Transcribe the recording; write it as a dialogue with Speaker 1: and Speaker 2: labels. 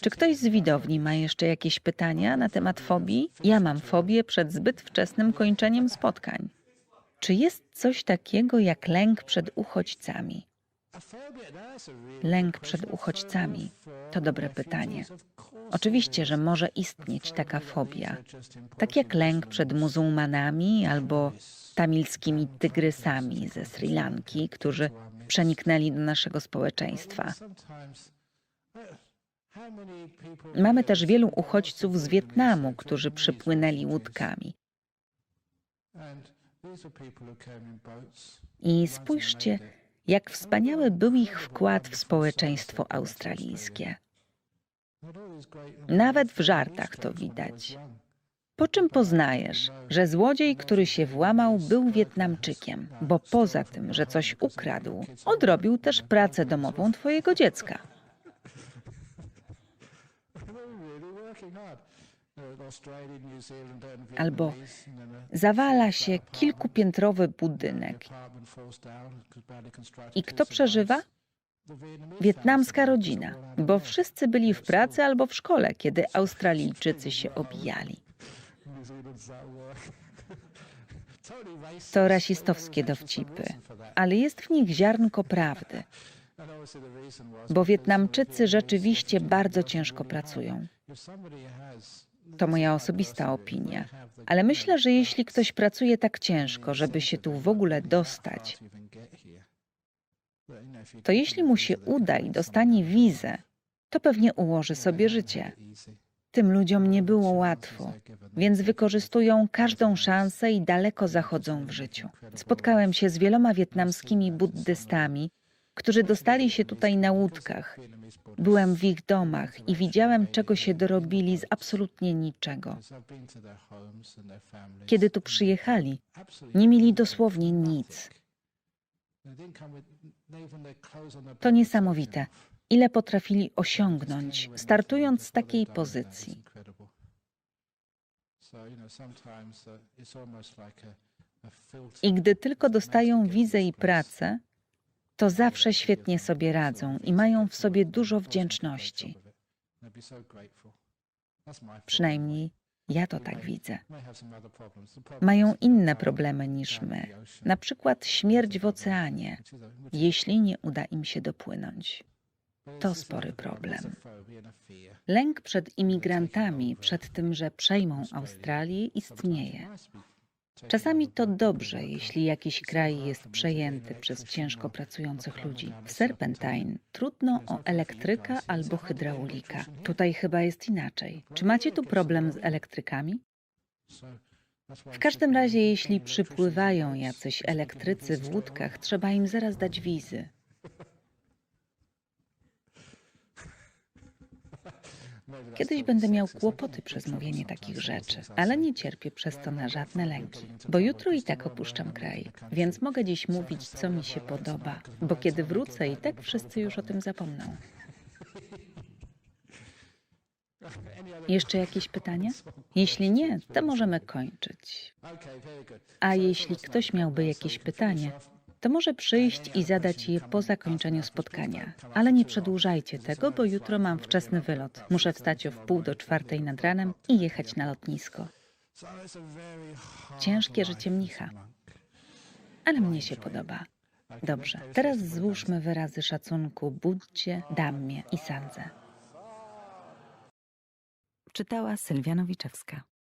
Speaker 1: Czy ktoś z widowni ma jeszcze jakieś pytania na temat fobii? Ja mam fobię przed zbyt wczesnym kończeniem spotkań. Czy jest coś takiego jak lęk przed uchodźcami? Lęk przed uchodźcami to dobre pytanie. Oczywiście, że może istnieć taka fobia, tak jak lęk przed muzułmanami albo tamilskimi tygrysami ze Sri Lanki, którzy przeniknęli do naszego społeczeństwa. Mamy też wielu uchodźców z Wietnamu, którzy przypłynęli łódkami. I spójrzcie, jak wspaniały był ich wkład w społeczeństwo australijskie. Nawet w żartach to widać. Po czym poznajesz, że złodziej, który się włamał, był Wietnamczykiem, bo poza tym, że coś ukradł, odrobił też pracę domową twojego dziecka. Albo zawala się kilkupiętrowy budynek. I kto przeżywa? Wietnamska rodzina, bo wszyscy byli w pracy albo w szkole, kiedy Australijczycy się obijali. To rasistowskie dowcipy, ale jest w nich ziarnko prawdy, bo Wietnamczycy rzeczywiście bardzo ciężko pracują. To moja osobista opinia, ale myślę, że jeśli ktoś pracuje tak ciężko, żeby się tu w ogóle dostać, to jeśli mu się uda i dostanie wizę, to pewnie ułoży sobie życie. Tym ludziom nie było łatwo, więc wykorzystują każdą szansę i daleko zachodzą w życiu. Spotkałem się z wieloma wietnamskimi buddystami, którzy dostali się tutaj na łódkach. Byłem w ich domach i widziałem, czego się dorobili z absolutnie niczego. Kiedy tu przyjechali, nie mieli dosłownie nic. To niesamowite, ile potrafili osiągnąć, startując z takiej pozycji. I gdy tylko dostają wizę i pracę, to zawsze świetnie sobie radzą i mają w sobie dużo wdzięczności. Przynajmniej ja to tak widzę. Mają inne problemy niż my, na przykład śmierć w oceanie, jeśli nie uda im się dopłynąć. To spory problem. Lęk przed imigrantami, przed tym, że przejmą Australię, istnieje. Czasami to dobrze, jeśli jakiś kraj jest przejęty przez ciężko pracujących ludzi. W Serpentine trudno o elektryka albo hydraulika. Tutaj chyba jest inaczej. Czy macie tu problem z elektrykami? W każdym razie, jeśli przypływają jacyś elektrycy w łódkach, trzeba im zaraz dać wizy. Kiedyś będę miał kłopoty przez mówienie takich rzeczy, ale nie cierpię przez to na żadne lęki, bo jutro i tak opuszczam kraj, więc mogę dziś mówić, co mi się podoba, bo kiedy wrócę, i tak wszyscy już o tym zapomną. Jeszcze jakieś pytania? Jeśli nie, to możemy kończyć. A jeśli ktoś miałby jakieś pytanie, to może przyjść i zadać je po zakończeniu spotkania. Ale nie przedłużajcie tego, bo jutro mam wczesny wylot. Muszę wstać o wpół do czwartej nad ranem i jechać na lotnisko. Ciężkie życie mnicha. Ale mnie się podoba. Dobrze, teraz złóżmy wyrazy szacunku Buddzie, Dammie i Sandze. Czytała Sylwia Nowiczewska.